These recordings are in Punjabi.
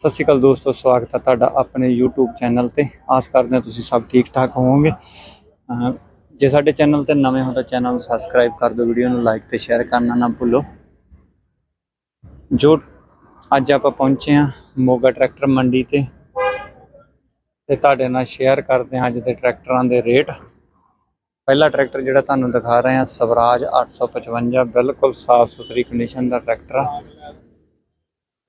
ਸਤਿ ਸ਼੍ਰੀ ਅਕਾਲ ਦੋਸਤੋ, ਸਵਾਗਤ ਹੈ ਤੁਹਾਡਾ ਆਪਣੇ YouTube ਚੈਨਲ ਤੇ। ਆਸ ਕਰਦੇ ਹਾਂ ਤੁਸੀਂ ਸਭ ਠੀਕ ਠਾਕ ਹੋਵੋਗੇ ਜੇ ਸਾਡੇ ਚੈਨਲ ਤੇ ਨਵੇਂ ਹੋ ਤਾਂ ਚੈਨਲ ਨੂੰ ਸਬਸਕ੍ਰਾਈਬ ਕਰ ਦਿਓ, ਵੀਡੀਓ ਨੂੰ ਲਾਈਕ ਤੇ ਸ਼ੇਅਰ ਕਰਨਾ ਨਾ ਭੁੱਲੋ। ਜੋ ਅੱਜ ਆਪਾਂ ਪਹੁੰਚੇ ਹਾਂ ਮੋਗਾ ਟਰੈਕਟਰ ਮੰਡੀ ਤੇ ਤੇ ਤੁਹਾਡੇ ਨਾਲ ਸ਼ੇਅਰ ਕਰਦੇ ਹਾਂ ਅੱਜ ਦੇ ਟਰੈਕਟਰਾਂ ਦੇ ਰੇਟ। ਪਹਿਲਾ ਟਰੈਕਟਰ ਜਿਹੜਾ ਤੁਹਾਨੂੰ ਦਿਖਾ ਰਹੇ ਹਾਂ ਸਵਰਾਜ 855 ਬਿਲਕੁਲ ਸਾਫ਼ ਸੁਥਰੀ ਕੰਡੀਸ਼ਨ ਦਾ ਟਰੈਕਟਰ ਆ।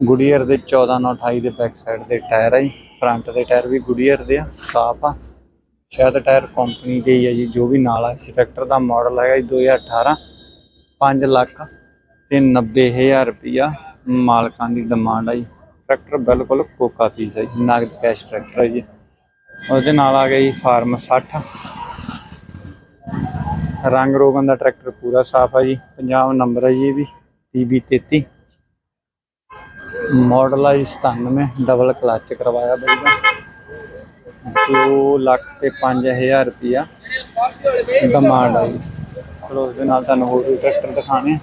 ਗੁਡੀਅਰ ਦੇ 1428 ਦੇ ਬੈਕ ਸਾਈਡ ਦੇ ਟਾਇਰ ਆ ਜੀ। ਫਰੰਟ ਦੇ ਟਾਇਰ ਵੀ ਗੁਡੀਅਰ ਦੇ ਆ, ਸਾਫ਼ ਆ। ਸ਼ਾਇਦ ਟਾਇਰ ਕੰਪਨੀ ਦੇ ਹੀ ਆ ਜੀ, ਜੋ ਵੀ ਨਾਲ ਆ। ਇਸ ਟਰੈਕਟਰ ਦਾ ਮਾਡਲ ਹੈਗਾ ਜੀ 2018 5 ਲੱਖ ਤੇ 90000 ਰੁਪਿਆ ਮਾਲਕਾਂ ਦੀ ਡਿਮਾਂਡ ਆ ਜੀ। ਟਰੈਕਟਰ ਬਿਲਕੁਲ ਕੋਕਾ ਪੀਸ ਹੈ ਜੀ, ਨਗਦ ਕੈਸ਼ ਟਰੈਕਟਰ ਹੈ ਜੀ। ਉਹਦੇ ਨਾਲ ਆ ਗਿਆ ਜੀ ਫਾਰਮ 60 ਰੰਗ ਰੋਗਨ ਦਾ ਟਰੈਕਟਰ ਪੂਰਾ ਸਾਫ਼ ਹੈ ਜੀ। ਪੰਜਾਬ ਨੰਬਰ ਹੈ ਜੀ ਵੀ PB 33 ਮਾਡਲ ਆ ਜੀ 97 ਡਬਲ ਕਲਚ ਕਰਵਾਇਆ ਬਈ ਦਾ। 2 ਲੱਖ ਤੇ 5000 ਰੁਪਿਆ ਡਿਮਾਂਡ ਆ ਜੀ। ਚਲੋ ਉਸ ਦੇ ਨਾਲ ਤੁਹਾਨੂੰ ਹੋਰ ਵੀ ਟਰੈਕਟਰ ਦਿਖਾਣੇ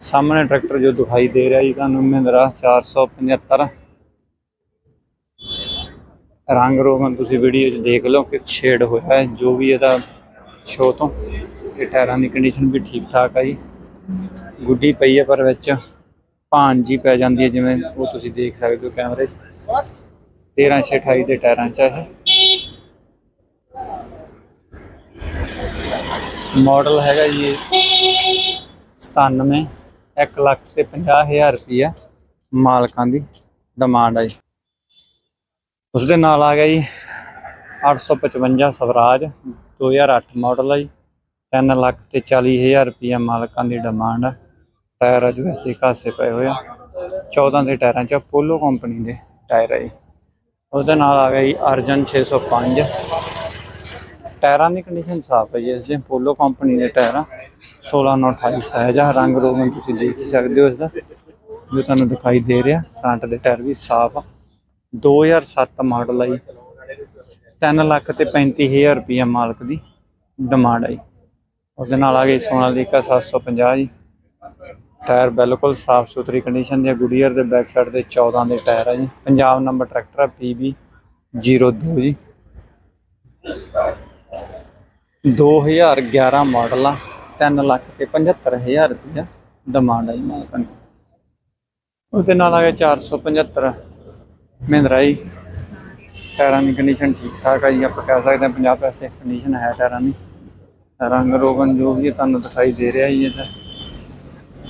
ਸਾਹਮਣੇ ਟਰੈਕਟਰ ਜੋ ਦਿਖਾਈ ਦੇ ਰਿਹਾ ਜੀ ਤੁਹਾਨੂੰ, ਮਹਿੰਦਰਾ 475 ਰੰਗ ਰੋਗਨ ਤੁਸੀਂ ਵੀਡੀਓ 'ਚ ਦੇਖ ਲਓ ਕਿ ਸ਼ੇਡ ਹੋਇਆ ਹੈ, ਜੋ ਵੀ ਇਹਦਾ ਸ਼ੋ ਤੋਂ। ਤੇ ਟਾਇਰਾਂ ਦੀ ਕੰਡੀਸ਼ਨ ਵੀ ਠੀਕ ਠਾਕ ਆ ਜੀ। ਗੁੱਡੀ ਪਈ ਹੈ ਪਰ ਵਿੱਚ। ਭਾਂਜ ਜੀ ਪੈ ਜਾਂਦੀ ਹੈ ਜਿਵੇਂ ਉਹ ਤੁਸੀਂ ਦੇਖ ਸਕਦੇ ਹੋ ਕੈਮਰੇ 'ਚ। 1328 ਦੇ ਟਾਇਰਾਂ 'ਚ ਹੈ ਮਾਡਲ ਹੈਗਾ ਜੀ ਇਹ 97 1 ਲੱਖ ਤੇ 50000 ਰੁਪਈਆ ਮਾਲਕਾਂ ਦੀ ਡਿਮਾਂਡ ਹੈ ਜੀ। ਉਸ ਦੇ ਨਾਲ ਆ ਗਿਆ ਜੀ 855 ਸਵਰਾਜ 2008 ਮਾਡਲ ਹੈ ਜੀ। 3 ਲੱਖ ਤੇ 40000 ਰੁਪਈਆ ਮਾਲਕਾਂ ਦੀ ਡਿਮਾਂਡ ਹੈ ਟਾਇਰ ਆ ਜੋ ਇਸ ਦੇ ਕਾਸੇ ਪਏ ਹੋਏ ਆ। 14 ਦੇ ਟਾਇਰਾਂ 'ਚ ਪੋਲੋ ਕੰਪਨੀ ਦੇ ਟਾਇਰ ਆ ਜੀ। ਉਹਦੇ ਨਾਲ ਆ ਗਿਆ ਜੀ ਅਰਜਨ 605 ਟਾਇਰਾਂ ਦੀ ਕੰਡੀਸ਼ਨ ਸਾਫ਼ ਹੈ ਜੀ, ਇਸ ਦੇ ਪੋਲੋ ਕੰਪਨੀ ਦੇ ਟਾਇਰਾਂ ਟਾਇਰ ਆ 1628 ਸਾਈਜ਼ ਆ ਰੰਗ ਰੋਗਨ ਤੁਸੀਂ ਦੇਖ ਹੀ ਸਕਦੇ ਹੋ ਇਸ ਦਾ। ਜੋ ਤੁਹਾਨੂੰ ਦਿਖਾਈ ਦੇ ਰਿਹਾ ਫਰੰਟ ਦੇ ਟਾਇਰ ਵੀ ਸਾਫ਼ ਆ। 2007 ਮਾਡਲ ਆ ਜੀ। 3 ਲੱਖ ਤੇ 35000 ਰੁਪਈਆ ਮਾਲਕ ਦੀ ਡਿਮਾਂਡ ਆਈ ਉਹਦੇ ਨਾਲ ਆ ਗਈ ਸੋਨਾਲੀਕਾ 750 ਜੀ। ਟਾਇਰ ਬਿਲਕੁਲ ਸਾਫ਼ ਸੁਥਰੀ ਕੰਡੀਸ਼ਨ ਦੇ ਗੁਡੀਅਰ ਦੇ ਬੈਕ ਸਾਈਡ ਦੇ 14 ਦੇ ਟਾਇਰ ਆ ਜੀ। ਪੰਜਾਬ ਨੰਬਰ ਟਰੈਕਟਰ ਆ, PB 02 ਜੀ। 2011 ਮਾਡਲ ਆ 3 ਲੱਖ ਤੇ 75000 ਰੁਪਇਆ ਡਿਮਾਂਡ ਆ ਜੀ ਮਾਲਕਾਂ ਦੀ। ਉਹਦੇ ਨਾਲ ਆ ਗਿਆ 475 ਮਹਿੰਦਰਾ ਜੀ, ਟਾਇਰਾਂ ਦੀ ਕੰਡੀਸ਼ਨ ਠੀਕ ਠਾਕ ਆ ਜੀ, ਆਪਾਂ ਕਹਿ ਸਕਦੇ ਹਾਂ 50 ਪੈਸੇ ਕੰਡੀਸ਼ਨ ਹੈ ਟਾਇਰਾਂ ਦੀ। ਰੰਗ ਰੋਗਨ ਜੋ ਵੀ ਤੁਹਾਨੂੰ ਦਿਖਾਈ ਦੇ ਰਿਹਾ ਜੀ ਇਹਦਾ।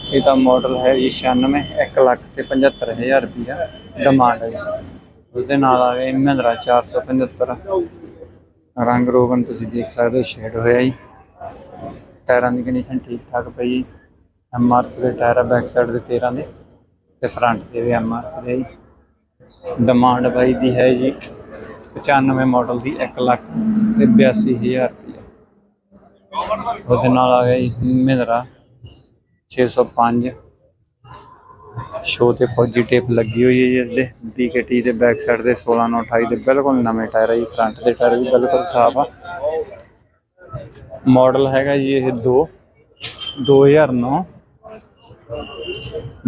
ਇਹਦਾ ਮਾਡਲ ਹੈ ਜੀ 96 1 ਲੱਖ ਤੇ 75000 ਰੁਪਇਆ ਡਿਮਾਂਡ ਹੈ ਜੀ। ਉਸਦੇ ਨਾਲ ਆ ਗਿਆ ਮਹਿੰਦਰਾ 475 ਰੰਗ ਰੋਗਨ ਤੁਸੀਂ ਦੇਖ ਸਕਦੇ ਹੋ ਸ਼ੇਡ ਹੋਇਆ ਜੀ। ਟਾਇਰਾਂ ਦੀ ਕੰਡੀਸ਼ਨ ਠੀਕ ਠਾਕ ਪਈ ਜੀ। ਐਮਆਰਐਫ ਦੇ ਟਾਇਰ ਬੈਕ ਸਾਈਡ ਦੇ 13 ਦੇ। ਤੇ ਫਰੰਟ ਦੇ ਵੀ ਐਮਆਰਐਫ ਦੇ ਜੀ। ਡਿਮਾਂਡ ਬਾਈ ਦੀ ਹੈ ਜੀ 95 ਮਾਡਲ ਦੀ 1 ਲੱਖ ਤੇ 82000 ਰੁਪਏ ਉਹਦੇ ਨਾਲ ਆ ਗਿਆ ਜੀ ਮਹਿੰਦਰਾ। 605 ਸ਼ੋ ਤੇ ਫੌਜੀ ਟੇਪ ਲੱਗੀ ਹੋਈ ਹੈ ਜੀ ਇਸ ਦੇ BKT ਦੇ ਬੈਕ ਸਾਈਡ ਦੇ 1628 ਦੇ ਬਿਲਕੁਲ ਨਵੇਂ ਟਾਇਰ ਆ ਜੀ। ਫਰੰਟ ਦੇ ਟਾਇਰ ਵੀ ਬਿਲਕੁਲ ਸਾਫ਼ ਆ। ਮਾਡਲ ਹੈਗਾ ਜੀ ਇਹ 2 2009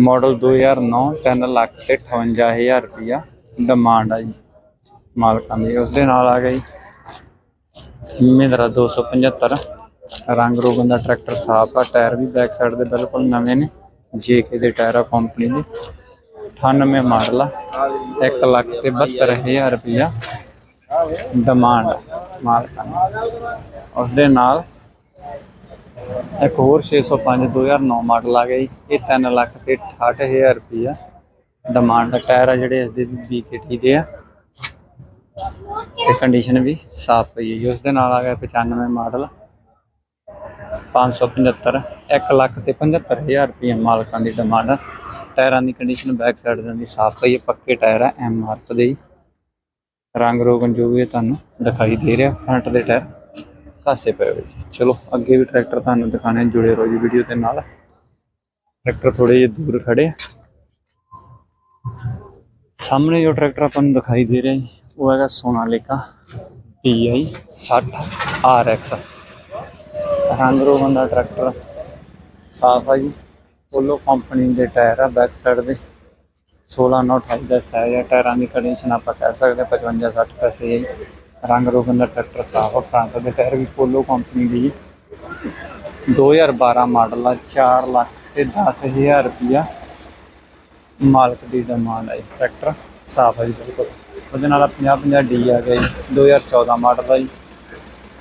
ਮਾਡਲ 2009 3 ਲੱਖ ਤੇ 58000 ਰੁਪਇਆ ਡਿਮਾਂਡ ਆ ਜੀ ਮਾਲਕਾਂ ਦੀ। ਉਸ ਦੇ ਨਾਲ ਆ ਗਿਆ ਜੀ ਮਹਿੰਦਰਾ 275 ਰੰਗ ਰੋਗਨ ਦਾ ਟਰੈਕਟਰ ਸਾਫ਼ ਆ, ਟਾਇਰ ਵੀ ਬੈਕ ਸਾਈਡ ਦੇ ਬਿਲਕੁਲ ਨਵੇਂ ਨੇ ਜੇਕੇ ਦੇ ਟਾਇਰ ਆ ਕੰਪਨੀ ਦੇ। 98 ਮਾਡਲ ਆ 1 ਲੱਖ ਤੇ 72000 ਰੁਪਇਆ ਡਿਮਾਂਡ ਮਾਲਕਾਂ ਦੀ। ਉਸ ਦੇ ਨਾਲ ਇੱਕ ਹੋਰ 605 2009 ਮਾਡਲ ਆ ਗਿਆ ਜੀ, ਇਹ 3 ਲੱਖ ਤੇ 68000 ਰੁਪਇਆ ਡਿਮਾਂਡ ਦਾ ਟਾਇਰ ਆ ਜਿਹੜੇ ਇਸ ਦੇ BKT ਦੇ ਆ। ਤੇ ਕੰਡੀਸ਼ਨ ਵੀ ਸਾਫ਼ ਪਈ ਹੈ ਜੀ। ਉਸ ਦੇ ਨਾਲ ਆ ਗਿਆ 95 ਮਾਡਲ। 575 1 ਲੱਖ ਤੇ 75000 ਰੁਪਏ ਮਾਲਕਾਂ ਦੀ ਡਿਮਾਂਡ। ਆ। ਟਾਇਰਾਂ ਦੀ ਕੰਡੀਸ਼ਨ ਬੈਕ ਸਾਈਡ ਦੀ ਸਾਫ਼ ਪਈ ਹੈ, ਪੱਕੇ ਟਾਇਰ ਆ, ਐਮ ਐਮਆਰਐਫ ਦੇ ਰੰਗ ਰੋਗਨ ਜੋ ਵੀ ਤੁਹਾਨੂੰ ਦਿਖਾਈ ਦੇ ਰਿਹਾ ਫਰੰਟ ਦੇ ਟਾਇਰ ਕਾਸੇ ਪਏ ਹੋਏ ਚਲੋ, ਅੱਗੇ ਵੀ ਟਰੈਕਟਰ ਤੁਹਾਨੂੰ ਦਿਖਾਣੇ ਜੁੜੇ ਰਹੋ ਜੀ ਵੀਡੀਓ ਦੇ ਨਾਲ। ਟਰੈਕਟਰ ਥੋੜੇ ਜਿਹੇ ਦੂਰ ਖੜੇ ਆ। ਸਾਹਮਣੇ ਜੋ ਟਰੈਕਟਰ ਆਪਾਂ ਨੂੰ ਦਿਖਾਈ ਦੇ ਰਿਹਾ ਜੀ, ਉਹ ਹੈਗਾ ਸੋਨਾਲੀਕਾ TI 60 RX ਰੰਗ ਰੋਗਨ ਦਾ ਟਰੈਕਟਰ। ਸਾਫ਼ ਆ ਜੀ। ਪੋਲੋ ਕੰਪਨੀ ਦੇ ਟਾਇਰ ਆ ਬੈਕ ਸਾਈਡ ਦੇ। 16928 ਦਾ ਸਾਈਜ਼ ਹੈ ਟਾਇਰਾਂ ਦੀ ਕੰਡੀਸ਼ਨ ਆਪਾਂ ਕਹਿ ਸਕਦੇ ਹਾਂ 55 60 ਪੈਸੇ ਹੈ ਜੀ। ਰੰਗ ਰੋਗਨ ਦਾ ਟਰੈਕਟਰ ਸਾਫ਼ ਆ ਫਰੰਟ ਦੇ ਟਾਇਰ ਵੀ ਪੋਲੋ ਕੰਪਨੀ ਦੀ ਜੀ। 2012 ਮਾਡਲ ਆ 4 ਲੱਖ ਤੇ 10000 ਰੁਪਿਆ ਮਾਲਕ ਦੀ ਡਿਮਾਂਡ ਹੈ ਜੀ। ਟਰੈਕਟਰ ਸਾਫ਼ ਆ ਜੀ ਬਿਲਕੁਲ। ਉਹਦੇ ਨਾਲ 50 50 ਡੀ ਆ ਗਿਆ ਜੀ। 2014 ਮਾਡਲ ਆ ਜੀ।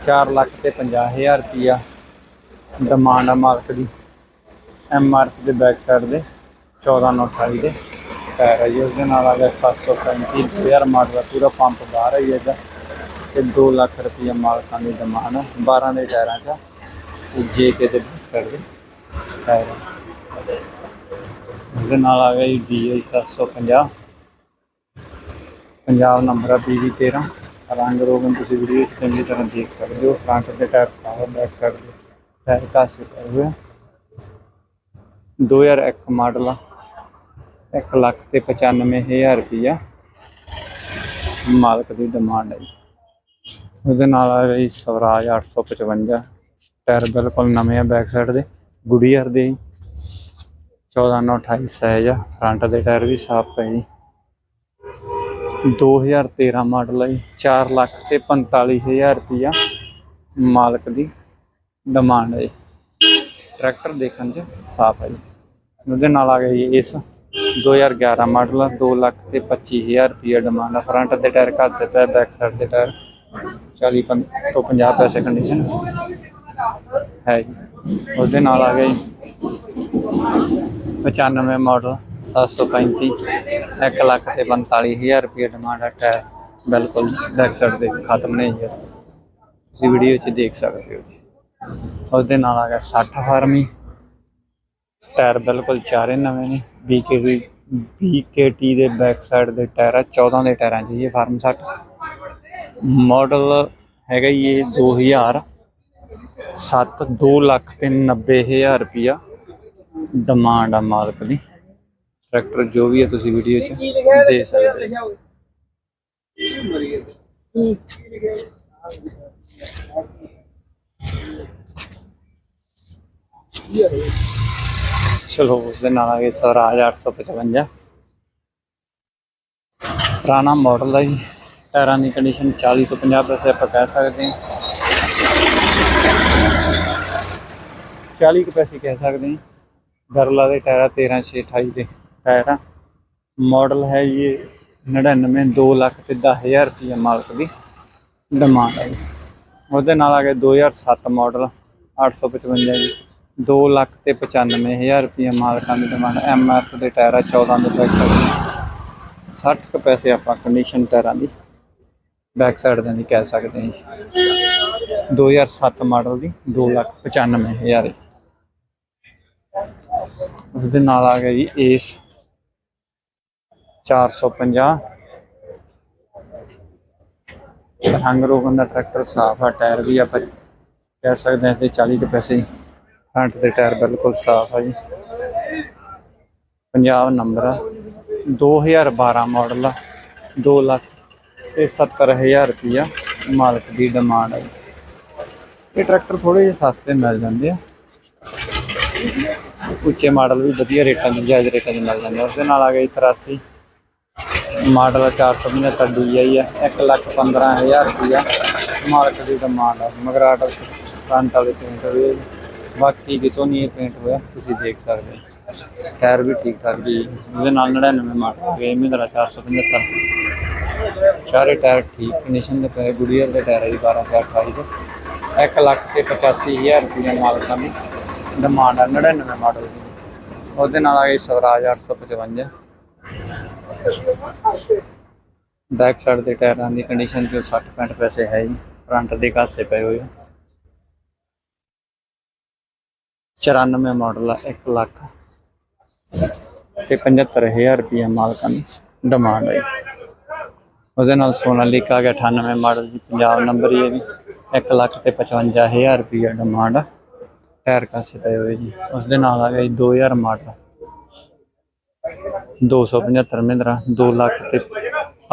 4 ਲੱਖ ਤੇ 50000 ਰੁਪਿਆ ਡਿਮਾਂਡ ਆ ਮਾਲਕ ਦੀ। ਐਮ ਆਰ ਪੀ ਦੇ ਬੈਕ ਸਾਈਡ ਦੇ 1428 ਦੇ ਟਾਇਰ ਹੈ ਜੀ। ਉਸਦੇ ਨਾਲ ਆ ਗਿਆ 735 2000 ਮਾਡਲ ਦਾ ਪੂਰਾ ਪੰਪ ਬਾਹਰ ਹੈ ਜੀ ਇਹਦਾ। ਤੇ 2 ਲੱਖ ਰੁਪਏ ਮਾਲਕਾਂ ਦੀ ਡਿਮਾਂਡ ਹੈ 12 ਦੇ ਟਾਇਰਾਂ 'ਚ ਜੇ ਕੇ ਦੇ ਬੈਕ ਸਾਈਡ ਦੇ ਟਾਇਰ ਹੈ। ਉਸਦੇ ਨਾਲ ਆ ਗਿਆ ਜੀ ਡੀਆਈ 750 ਪੰਜਾਬ ਨੰਬਰ ਆ ਪੀਵੀ 13 ਰੰਗ ਰੋਗਨ ਤੁਸੀਂ ਵੀਡੀਓ 'ਚ ਚੰਗੀ ਤਰ੍ਹਾਂ ਦੇਖ ਸਕਦੇ ਹੋ। ਫਰੰਟ ਦੇ ਟਾਇਰ ਸਾਫ਼ ਬੈਕ ਸਾਈਡ ਦੇ ਟਾਇਰ ਕਾਸੇ ਪਏ ਹੋਏ ਆ 2001 ਮਾਡਲ ਆ ਇੱਕ ਲੱਖ ਤੇ 95000 ਰੁਪਈਆ ਮਾਲਕ ਦੀ ਡਿਮਾਂਡ ਹੈ ਜੀ ਉਹਦੇ ਨਾਲ ਆ ਗਈ ਸਵਰਾਜ 855 ਟਾਇਰ ਬਿਲਕੁਲ ਨਵੇਂ ਆ ਬੈਕ ਸਾਈਡ ਦੇ, ਗੁਡੀਅਰ ਦੇ 14928 ਸਾਈਜ਼ ਆ ਫਰੰਟ ਦੇ ਟਾਇਰ ਵੀ ਸਾਫ਼ ਪਏ ਜੀ। 2013 ਮਾਡਲ ਹੈ ਜੀ 4 ਲੱਖ ਤੇ 45000 ਰੁਪਈਆ ਮਾਲਕ ਦੀ ਡਿਮਾਂਡ ਹੈ। ਜੀ ਟਰੈਕਟਰ ਦੇਖਣ 'ਚ ਸਾਫ਼ ਹੈ ਜੀ। ਉਹਦੇ ਨਾਲ ਆ ਗਿਆ ਜੀ ਇਸ 2011 ਮਾਡਲ ਆ 2 ਲੱਖ ਤੇ 25000 ਰੁਪਏ ਡਿਮਾਂਡ ਆ। ਫਰੰਟ ਦੇ ਟਾਇਰ ਘੱਸੇ ਪਏ ਬੈਕ ਸਾਈਡ ਦੇ ਟਾਇਰ। 40 ਪੰ- ਤੋਂ 50 ਪੈਸੇ ਕੰਡੀਸ਼ਨ ਹੈ ਜੀ। ਉਹਦੇ ਨਾਲ ਆ ਗਿਆ ਜੀ 95 ਮਾਡਲ 735 1 ਲੱਖ ਤੇ 45000 ਰੁਪਏ ਡਿਮਾਂਡ ਆ ਟਾਇਰ। ਬਿਲਕੁਲ ਬੈਕ ਸਾਈਡ ਦੇ ਖਤਮ ਨਹੀਂ ਜੀ ਇਸ ਤੁਸੀਂ ਵੀਡੀਓ 'ਚ ਦੇਖ ਸਕਦੇ ਹੋ ਉਸ ਦੇ ਨਾਲ ਆ ਗਿਆ 60 ਫਾਰਮੀ ਟਾਇਰ ਬਿਲਕੁਲ ਚਾਰੇ ਨਵੇਂ ਨੇ। BKT BKT ਦੇ ਬੈਕ ਸਾਈਡ ਦੇ ਟਾਇਰ ਆ 14 ਦੇ ਟਾਇਰਾਂ 'ਚ ਇਹ ਫਾਰਮ 60 ਮਾਡਲ ਹੈਗਾ ਜੀ ਇਹ 2000 7 2 ਲੱਖ ਤੇ 90000 ਰੁਪਿਆ ਡਿਮਾਂਡ ਆ ਮਾਲਕ ਦੀ। ਟਰੈਕਟਰ ਜੋ ਵੀ ਹੈ ਤੁਸੀਂ ਵੀਡੀਓ 'ਚ ਦੇ ਸਕਦੇ ਹੋ। ਚਲੋ ਉਸ ਦੇ ਨਾਲ ਆ ਗਏ ਸਵਰਾਜ 855 ਪੁਰਾਣਾ ਮਾਡਲ ਹੈ ਜੀ ਟਾਇਰਾਂ ਦੀ ਕੰਡੀਸ਼ਨ 40 ਤੋਂ 50 ਪੈਸੇ ਆਪਾਂ ਕਹਿ ਸਕਦੇ ਹਾਂ। 40 ਕੁ ਪੈਸੇ ਕਹਿ ਸਕਦੇ ਹਾਂ। ਗਰਲਾ ਦੇ ਟਾਇਰਾਂ ਆ 13 6 28 ਦੇ ਟਾਇਰਾਂ। ਮਾਡਲ ਹੈ ਇਹ 99 2 ਲੱਖ ਤੇ 10000 ਰੁਪਏ ਮਾਲਕ ਦੀ। ਡਿਮਾਂਡ ਹੈ ਜੀ। ਉਹਦੇ ਨਾਲ ਆ ਗਿਆ 2007 ਮਾਡਲ 855 ਜੀ। 2 ਲੱਖ ਤੇ 95000 ਰੁਪਏ ਮਾਲਕਾਂ ਦੀ ਡਿਮਾਂਡ ਐਮ ਐਫ ਦੇ ਟਾਇਰ ਆ 14 ਦੇ ਬੈਕ ਸਾਈਡ 60 ਕੁ ਪੈਸੇ ਆਪਾਂ ਕੰਡੀਸ਼ਨ ਟਾਇਰਾਂ ਦੀ ਬੈਕ ਸਾਈਡ ਦੇ ਦੀ ਕਹਿ ਸਕਦੇ ਹਾਂ ਜੀ। 2007 ਮਾਡਲ ਦੀ 2 ਲੱਖ 95000 ਉਸ ਦੇ ਨਾਲ ਆ ਗਿਆ ਜੀ ਏਸ 450 ਰੰਗ ਰੋਗਨ ਦਾ ਟਰੈਕਟਰ ਸਾਫ਼ ਆ, ਟਾਇਰ ਵੀ ਆਪਾਂ ਕਹਿ ਸਕਦੇ ਹਾਂ ਤੇ 40 ਕੁ ਪੈਸੇ ਫਰੰਟ ਦੇ ਟਾਇਰ ਬਿਲਕੁਲ ਸਾਫ਼ ਆ ਜੀ। ਪੰਜਾਬ ਨੰਬਰ ਆ। 2012 ਮਾਡਲ ਆ। 2 ਲੱਖ ਤੇ 70000 ਰੁਪਇਆ ਮਾਲਕ ਦੀ ਡਿਮਾਂਡ ਹੈ ਇਹ ਟਰੈਕਟਰ ਥੋੜੇ ਜਿਹੇ ਸਸਤੇ ਮਿਲ ਜਾਂਦੇ ਆ। ਉੱਚੇ ਮਾਡਲ ਵੀ ਵਧੀਆ ਰੇਟਾਂ ਦੇ ਜਾਇਜ਼ ਰੇਟਾਂ 'ਚ ਮਿਲ ਜਾਂਦੇ ਆ। ਉਸ ਦੇ ਨਾਲ ਆ ਗਏ ਜੀ 83 ਮਾਡਲ 475 DI ਆ 1 ਲੱਖ 15000 ਰੁਪਇਆ ਮਾਲਕ ਦੀ ਡਿਮਾਂਡ ਆ ਮਗਰਾਟ ਫਰੰਟ ਵਾਲੇ ਪੇਂਟ ਹੋਏ ਬਾਕੀ ਕਿਤੋਂ ਨਹੀਂ ਇਹ ਪੇਂਟ ਹੋਇਆ, ਤੁਸੀਂ ਦੇਖ ਸਕਦੇ ਹੋ। ਟਾਇਰ ਵੀ ਠੀਕ ਠਾਕ ਜੀ। ਉਹਦੇ ਨਾਲ 99 ਮਾਡਲ ਆ ਗਿਆ ਮਹਿੰਦਰਾ 475 ਚਾਰੇ ਟਾਇਰ ਠੀਕ ਕੰਡੀਸ਼ਨ ਦੇ ਪਏ ਗੁਡੀਅਰ ਦੇ ਟਾਇਰ ਹੈ ਜੀ 12428 ਦੇ। 1 ਲੱਖ ਤੇ 85000 ਰੁਪਏ ਮਾਲਕਾਂ ਦੀ ਡਿਮਾਂਡ ਆ 99 ਮਾਡਲ ਦੀ। ਉਹਦੇ ਨਾਲ ਆ ਗਈ ਸਵਰਾਜ 855 ਬੈਕ ਸਾਈਡ ਦੇ ਟਾਇਰਾਂ ਦੀ ਕੰਡੀਸ਼ਨ ਜੋ 60 65 ਪੈਸੇ ਹੈ ਜੀ ਫਰੰਟ ਦੇ ਕਾਸੇ ਪਏ ਹੋਏ ਆ। 94 ਮਾਡਲ ਆ 1 ਲੱਖ ਤੇ 75000 ਰੁਪਏ ਮਾਲਕਾਂ ਦੀ ਡਿਮਾਂਡ ਹੈ ਜੀ। ਉਹਦੇ ਨਾਲ ਸੋਨਾ ਲੀਕ ਆ ਗਿਆ 98 ਮਾਡਲ ਦੀ ਪੰਜਾਬ ਨੰਬਰ ਹੀ ਹੈ ਜੀ। 1 ਲੱਖ ਤੇ 55000 ਰੁਪਏ ਡਿਮਾਂਡ ਟਾਇਰ ਕਾਸੇ ਪਏ ਹੋਏ ਜੀ। ਉਸ ਦੇ ਨਾਲ ਆ ਗਿਆ ਜੀ 2000 ਮਾਡਲ 275 ਮਹਿੰਦਰਾ 2 ਲੱਖ ਤੇ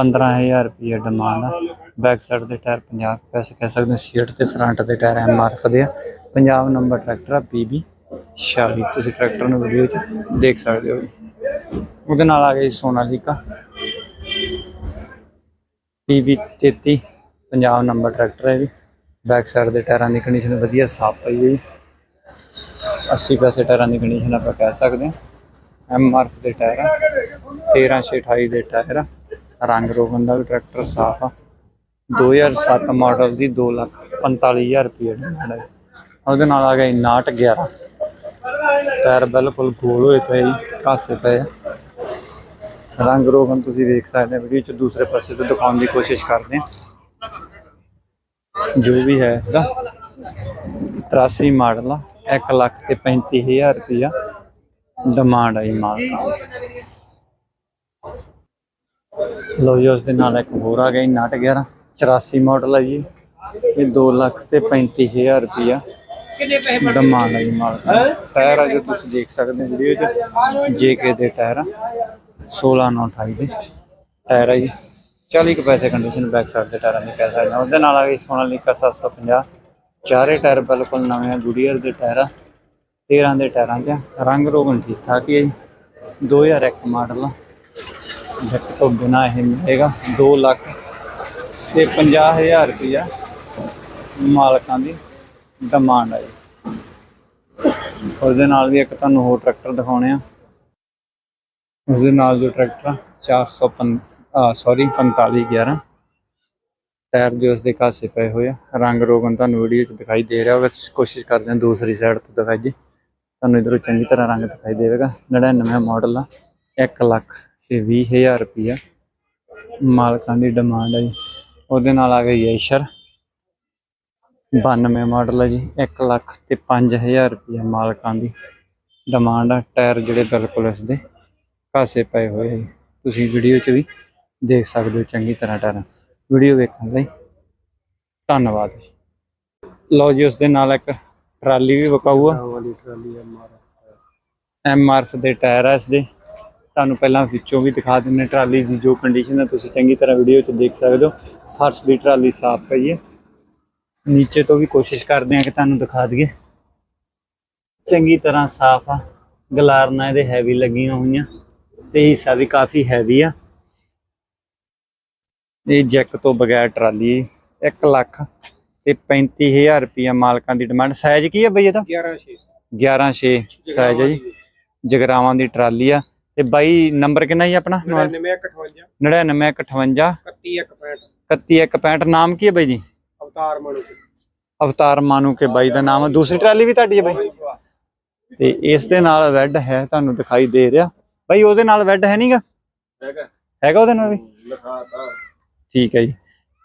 15000 ਰੁਪਏ ਡਿਮਾਂਡ ਆ। ਬੈਕ ਸਾਈਡ ਦੇ ਟਾਇਰ 50 ਪੈਸੇ ਕਹਿ ਸਕਦੇ ਸੀਟ ਤੇ ਫਰੰਟ ਦੇ ਟਾਇਰ ਐਮ ਆਰ ਸਕਦੇ ਆ। ਪੰਜਾਬ ਨੰਬਰ ਟਰੈਕਟਰ ਆ ਪੀਬੀ 46 ਤੁਸੀਂ ਟਰੈਕਟਰ ਨੂੰ ਵੀਡੀਓ 'ਚ ਦੇਖ ਸਕਦੇ ਹੋ। ਜੀ ਉਹਦੇ ਨਾਲ ਆ ਗਈ Sonalika PB 33 Punjab number tractor ਹੈ ਜੀ ਬੈਕ ਸਾਈਡ ਦੇ ਟਾਇਰਾਂ ਦੀ ਕੰਡੀਸ਼ਨ ਵਧੀਆ, ਸਾਫ਼ ਪਈ ਹੈ ਜੀ 80 ਪੈਸੇ ਟਾਇਰਾਂ ਦੀ ਕੰਡੀਸ਼ਨ ਆਪਾਂ ਕਹਿ ਸਕਦੇ ਹਾਂ। ਐਮਆਰਐਫ ਦੇ ਟਾਇਰ ਆ 13628 ਦੇ ਟਾਇਰ ਆ, ਰੰਗ ਰੋਗਨ ਦਾ ਵੀ ਟਰੈਕਟਰ ਸਾਫ਼ ਆ। 2007 ਮਾਡਲ ਦੀ 2 ਲੱਖ 45000 ਰੁਪਏ ਡਿਮਾਂਡ ਹੈ ਉਹਦੇ ਨਾਲ ਆ ਗਿਆ 911 ਟਾਇਰ ਬਿਲਕੁਲ ਗੋਲ ਹੋਏ ਪਏ ਜੀ ਕਾਸੇ ਪਏ ਰੰਗ ਰੋਗਨ ਤੁਸੀਂ ਵੇਖ ਸਕਦੇ ਹੋ ਵੀਡੀਓ ਚ ਦੂਸਰੇ ਪਾਸੇ ਤੋਂ ਦਿਖਾਉਣ ਦੀ ਕੋਸ਼ਿਸ਼ ਕਰਦੇ ਹਾਂ ਜੋ ਵੀ ਹੈ ਇਸਦਾ। 83 ਮਾਡਲ ਆ 1 ਲੱਖ ਤੇ 35000 ਰੁਪਇਆ ਡਿਮਾਂਡ ਆਈ ਮਾਲ। ਲੋ ਜੀ ਉਸ ਦੇ ਨਾਲ ਇੱਕ ਹੋਰ ਆ ਗਿਆ 911 84 ਮਾਡਲ ਹੈ ਜੀ। ਇਹ 2 ਲੱਖ ਤੇ 35000 ਰੁਪਇਆ ਡਿਮਾਂਡ ਆਈ ਮਾਲ ਟਾਇਰ ਆ ਜੋ ਤੁਸੀਂ ਦੇਖ ਸਕਦੇ ਹੋ ਵੀਡੀਓ 'ਚ। ਜੇਕੇ ਦੇ ਟਾਇਰ ਆ 16928 ਦੇ ਟਾਇਰ ਆ ਜੀ। 40 ਕੁ ਪੈਸੇ ਕੰਡੀਸ਼ਨ ਬੈਕ ਸਾਈਡ ਦੇ ਟਾਇਰਾਂ ਦੀ ਕਹਿ ਸਕਦੇ ਹਾਂ। ਉਹਦੇ ਨਾਲ ਆ ਗਈ ਸੋਨਾਲੀਕਾ 750 ਚਾਰੇ ਟਾਇਰ ਬਿਲਕੁਲ ਨਵੇਂ ਆ ਗੁਡੀਅਰ ਦੇ ਟਾਇਰ ਆ। 13 ਦੇ ਟਾਇਰਾਂ ਤੇ ਆ। ਰੰਗ ਰੋਗਨ ਠੀਕ ਠਾਕ ਹੀ ਹੈ ਜੀ। 2001 ਮਾਡਲ ਆ। ਜੱਟ ਤੋਂ ਬਿਨਾ ਇਹ ਮਿਲੇਗਾ 2 ਲੱਖ ਤੇ 50000 ਰੁਪਇਆ ਮਾਲਕਾਂ ਦੀ ਡਿਮਾਂਡ ਆ ਜੀ। ਉਹਦੇ ਨਾਲ ਵੀ ਇੱਕ ਤੁਹਾਨੂੰ ਹੋਰ ਟਰੈਕਟਰ ਦਿਖਾਉਣੇ ਆ। ਉਸਦੇ ਨਾਲ ਜੋ ਟਰੈਕਟਰ ਆ 405 ਆ ਸੌਰੀ 4511 ਟਾਇਰ ਜੋ ਉਸਦੇ ਕਾਸੇ ਪਏ ਹੋਏ ਆ। ਰੰਗ ਰੋਗਨ ਤੁਹਾਨੂੰ ਵੀਡੀਓ 'ਚ ਦਿਖਾਈ ਦੇ ਰਿਹਾ। ਹੋਵੇ ਕੋਸ਼ਿਸ਼ ਕਰਦੇ ਹਾਂ ਦੂਸਰੀ ਸਾਈਡ ਤੋਂ ਦਿਖਾਈਏ ਤੁਹਾਨੂੰ ਇਧਰੋਂ ਚੰਗੀ ਤਰ੍ਹਾਂ ਰੰਗ ਦਿਖਾਈ ਦੇਵੇਗਾ। 99 ਮਾਡਲ ਆ 1 ਲੱਖ ਤੇ 20000 ਰੁਪਇਆ ਮਾਲਕਾਂ ਦੀ ਡਿਮਾਂਡ ਹੈ ਜੀ। ਉਹਦੇ ਨਾਲ ਆ ਗਈ ਐਸ਼ਰ 92 ਮਾਡਲ ਹੈ ਜੀ 1 ਲੱਖ ਤੇ 5000 ਰੁਪਇਆ ਮਾਲਕਾਂ ਦੀ ਡਿਮਾਂਡ ਆ। ਟਾਇਰ ਜਿਹੜੇ ਬਿਲਕੁਲ ਇਸ ਦੇ ਕਾਸੇ ਪਏ ਹੋਏ ਆ ਜੀ। ਤੁਸੀਂ ਵੀਡੀਓ 'ਚ ਵੀ ਦੇਖ ਸਕਦੇ ਹੋ ਚੰਗੀ ਤਰ੍ਹਾਂ ਟਾਇਰ। ਵੀਡੀਓ ਵੇਖਣ ਲਈ ਧੰਨਵਾਦ ਜੀ। ਲਓ ਜੀ ਉਸ ਦੇ ਨਾਲ ਇੱਕ ਟਰਾਲੀ ਵੀ ਵਿਕਾਊ ਆ ਵਾਲੀ ਟਰਾਲੀ ਐਮਆਰ ਐਮਆਰਐਫ ਦੇ ਟਾਇਰ ਆ ਇਸ ਦੇ। ਤੁਹਾਨੂੰ ਪਹਿਲਾਂ ਵਿੱਚੋਂ ਵੀ ਦਿਖਾ ਦਿੰਨੇ ਟਰਾਲੀ ਦੀ ਜੋ ਕੰਡੀਸ਼ਨ ਹੈ। ਤੁਸੀਂ ਚੰਗੀ ਤਰ੍ਹਾਂ ਵੀਡੀਓ 'ਚ ਦੇਖ ਸਕਦੇ ਹੋ। ਫਰਸ਼ ਦੀ ਟਰਾਲੀ ਸਾਫ਼ ਪਈ ਹੈ। ਨੀਚੇ ਤੋਂ ਵੀ ਕੋਸ਼ਿਸ਼ ਕਰਦੇ ਹਾਂ ਕਿ ਤੁਹਾਨੂੰ ਦਿਖਾ ਦਈਏ। ਚੰਗੀ ਤਰ੍ਹਾਂ ਸਾਫ਼ ਆ। ਗਲਾਰਨਾਂ ਇਹਦੇ ਹੈਵੀ ਲੱਗੀਆਂ ਹੋਈਆਂ। ਤੇ ਹਿੱਸਾ ਵੀ ਕਾਫੀ ਹੈਵੀ ਆ। ਇਹ ਜੈਕ ਤੋਂ ਬਗੈਰ ਟਰਾਲੀ 1 ਲੱਖ ਤੇ 35000 ਰੁਪਇਆ ਮਾਲਕਾਂ ਦੀ ਡਿਮਾਂਡ ਸਾਈਜ਼ ਕੀ ਹੈ ਬਈ ਇਹਦਾ? 11 6 11 6 ਸਾਈਜ਼ ਹੈ ਜੀ। ਜਗਰਾਵਾਂ ਦੀ ਟਰਾਲੀ ਆ। ਤੇ ਬਾਈ ਨੰਬਰ ਕਿੰਨਾ ਜੀ ਆਪਣਾ? 9958 9958 3165 3165 ਨਾਮ ਕੀ ਹੈ ਬਾਈ ਜੀ? ਅਵਤਾਰ ਮਨੂ ਅਵਤਾਰ ਮਾਨੂ ਕੇ ਬਾਈ ਦਾ ਨਾਮ ਦੂਸਰੀ ਟਰਾਲੀ ਵੀ ਤੁਹਾਡੀ ਹੈ ਬਾਈ? ਤੇ ਇਸ ਦੇ ਨਾਲ ਵੈਡ ਹੈ ਤੁਹਾਨੂੰ ਦਿਖਾਈ ਦੇ ਰਿਹਾ। ਬਾਈ ਉਹਦੇ ਨਾਲ ਵੈਡ ਹੈ ਨਹੀਂਗਾ ਹੈਗਾ। ਹੈਗਾ ਉਹਦੇ ਨਾਲ ਵੀ? ਠੀਕ ਹੈ ਜੀ।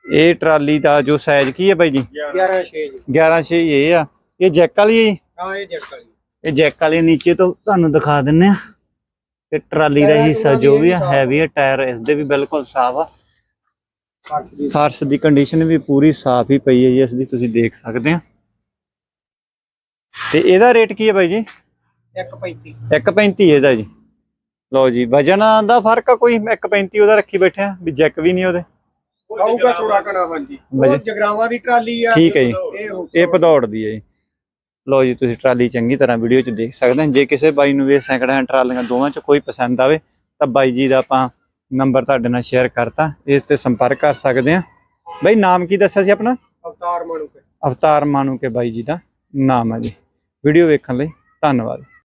ਇਹ ਟਰਾਲੀ ਦਾ ਜੋ ਸਾਈਜ਼ ਕੀ ਹੈ ਬਾਈ ਜੀ? 11 6 ਜੀ। 11 6 ਇਹ ਆ। ਇਹ ਜੈਕ ਵਾਲੀ ਹੈ ਜੀ? ਹਾਂ ਇਹ ਜੱਕਾ ਜੀ ਇਹ ਜੈਕ ਵਾਲੇ ਨੀਚੇ ਤੋਂ ਤੁਹਾਨੂੰ ਦਿਖਾ ਦਿੰਨੇ ਆ ਤੇ ਟਰਾਲੀ ਦਾ ਹਿੱਸਾ ਜੋ ਵੀ ਆ ਹੈਵੀ ਆ। ਟਾਇਰ ਇਸਦੇ ਵੀ ਬਿਲਕੁਲ ਸਾਫ਼ ਆ। 60 ਦੀ ਫਰਸ਼ ਦੀ ਕੰਡੀਸ਼ਨ ਵੀ ਪੂਰੀ ਸਾਫ਼ ਹੀ ਪਈ ਹੈ ਜੀ ਇਸ ਦੀ ਤੁਸੀਂ ਦੇਖ ਸਕਦੇ ਆ ਤੇ ਇਹਦਾ ਰੇਟ ਕੀ ਹੈ ਬਾਈ ਜੀ? 135 1.35 ਇਹਦਾ ਜੀ। ਲਓ ਜੀ ਵਜਨ ਦਾ ਫ਼ਰਕ ਆ ਕੋਈ? 1.35 ਉਹਦਾ ਰੱਖੀ ਬੈਠੇ ਆ ਵੀ ਜੈਕ ਵੀ ਨਹੀਂ ਉਹਦੇ। ਆਊਗਾ ਥੋੜਾ ਕਣਾ ਹਾਂਜੀ। ਵਜੇ- ਉਹ ਜਗਰਾਵਾਂ ਦੀ ਟਰਾਲੀ ਆ। ਠੀਕ ਹੈ ਜੀ। ਇਹ ਹੋ- ਇਹ ਭਦੌੜ ਦੀ ਹੈ ਜੀ। ਲਓ ਜੀ ਤੁਸੀਂ ਟਰਾਲੀ ਚੰਗੀ ਤਰ੍ਹਾਂ ਵੀਡੀਓ 'ਚ ਦੇਖ ਸਕਦੇ ਹੋ। ਜੇ ਕਿਸੇ ਬਾਈ ਨੂੰ ਵੀ ਸੈਂਕੜ ਹੈਂਡ ਟਰਾਲੀਆਂ ਦੋਵਾਂ 'ਚ ਕੋਈ ਪਸੰਦ ਆਵੇ ਤਾਂ ਬਾਈ ਜੀ ਦਾ ਆਪਾਂ ਨੰਬਰ ਤੁਹਾਡੇ ਨਾਲ ਸ਼ੇਅਰ ਕਰਤਾ। ਇਸ ਤੇ ਸੰਪਰਕ ਕਰ ਸਕਦੇ ਆ ਬਾਈ ਨਾਮ ਕੀ ਦੱਸਿਆ ਸੀ ਆਪਣਾ? ਅਵਤਾਰ ਮਨੂ ਅਵਤਾਰ ਮਾਨੂ ਕੇ ਬਾਈ ਜੀ ਦਾ ਨਾਮ ਹੈ ਜੀ। ਵੀਡੀਓ ਵੇਖਣ ਲਈ ਧੰਨਵਾਦ।